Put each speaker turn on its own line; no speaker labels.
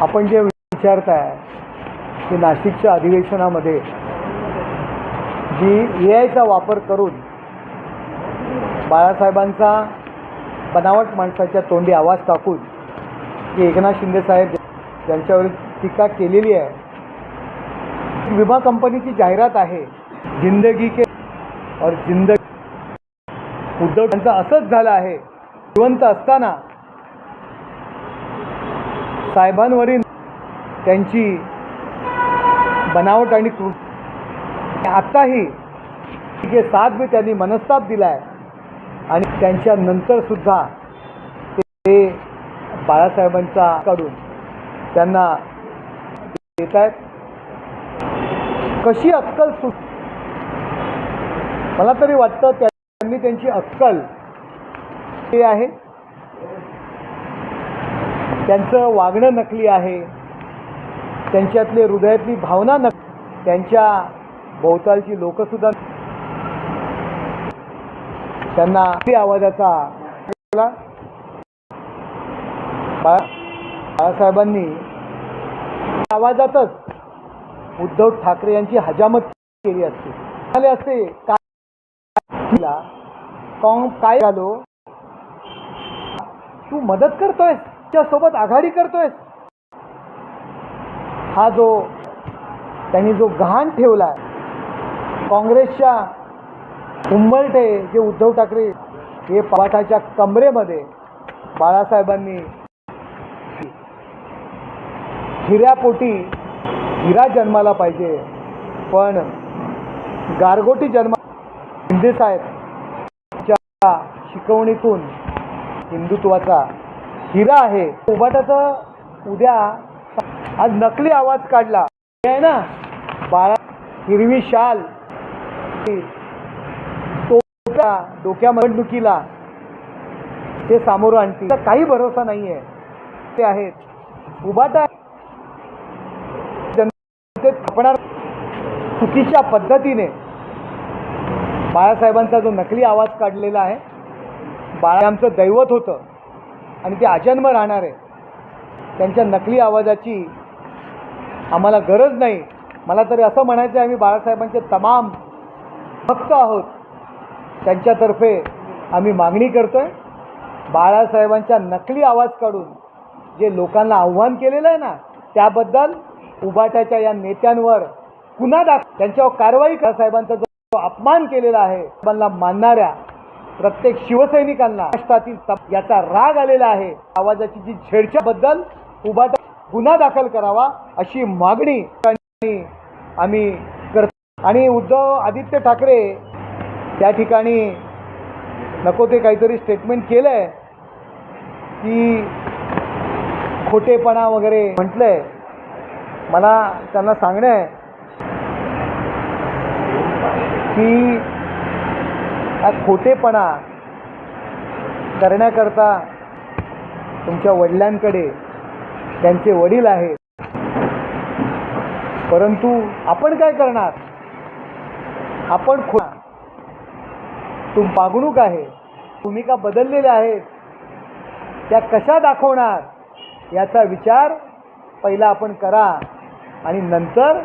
आपण जे विचारताय की नाशिकच्या अधिवेशनामध्ये जी ए आयचा वापर करून बाळासाहेबांचा बनावट माणसाच्या तोंडी आवाज टाकून की एकनाथ शिंदेसाहेब यांच्यावर टीका केलेली आहे विमा कंपनीची जाहिरात आहे जिंदगी के और जिंदगी उद्धव यांचं असंच झालं आहे. जिवंत असताना साहेबांवरील त्यांची बनावट आणि कृ आत्ताही जे साथ बी त्यांनी मनस्ताप दिला आहे आणि त्यांच्या नंतर सुद्धा ते बाळासाहेबांचा काढून त्यांना देत आहेत कशी अक्कल सुट मला तरी वाटतं त्यांनी त्यांची अक्कल हे आहे. त्यांचं वागणं नकली आहे. त्यांच्यातले हृदयातली भावना नक त्यांच्या भोवतालची लोकसुद्धा त्यांना आवाजाचा बाळासाहेबांनी आवाजातच उद्धव ठाकरे यांची हजामत केली असते. झाले असते काय काय झालो? तू मदत करतोयस. त्यासोबत आघाडी करतोयस? हा जो त्यांनी जो गहाण ठेवला काँग्रेसच्या उंबरठे जे उद्धव ठाकरे हे पाठाच्या कमरेमध्ये बाळासाहेबांनी हिऱ्यापोटी हिरा जन्माला पाहिजे. पण गारगोटी जन्मा शिंदेसाहेबच्या शिकवणीतून हिंदुत्वाचा हिरा आहे. उभाटाचा उद्या आज नकली आवाज काढला. आहे ना? बाळा हिरवी शाल. तोटा डोक्या निवडणुकीला ते सामोरं आणतील. काही भरोसा नाही आहे ते आहेत. उभाटा जनतेत खपणार चुकीच्या पद्धतीने. बाळासाहेबांचा जो नकली आवाज काढलेला आहे बाळा आमचं दैवत होतं. आणि ते अजन्म राहणार आहे. त्यांच्या नकली आवाजाची आम्हाला गरज नाही. मला तरी असं म्हणायचं आहे आम्ही बाळासाहेबांचे तमाम भक्त आहोत. त्यांच्यातर्फे आम्ही मागणी करतो आहे बाळासाहेबांच्या नकली आवाज काढून जे लोकांना आव्हान केलेलं आहे ना त्याबद्दल उबाट्याच्या या नेत्यांवर पुन्हा दाख त्यांच्यावर कारवाई करा. साहेबांचा जो अपमान केलेला आहे साहेबांना मानणाऱ्या प्रत्येक शिवसैनिकांना महाराष्ट्रातील याचा राग आलेला आहे. आवाजाची जी छेडछाबद्दल उभा गुन्हा दाखल करावा अशी मागणी आम्ही करतो. आणि उद्धव आदित्य ठाकरे त्या ठिकाणी नको ते काहीतरी स्टेटमेंट केलं आहे की खोटेपणा वगैरे म्हटलं आहे मला त्यांना सांगणं आहे की हा खोटेपणा करण्याकरता तुमच्या वडिलांकडे त्यांचे वडील आहेत. परंतु आपण काय करणार? आपण खो तुम पागणूक आहे. भूमिका बदललेल्या आहेत. त्या कशा दाखवणार? याचा विचार पहिला आपण करा आणि नंतर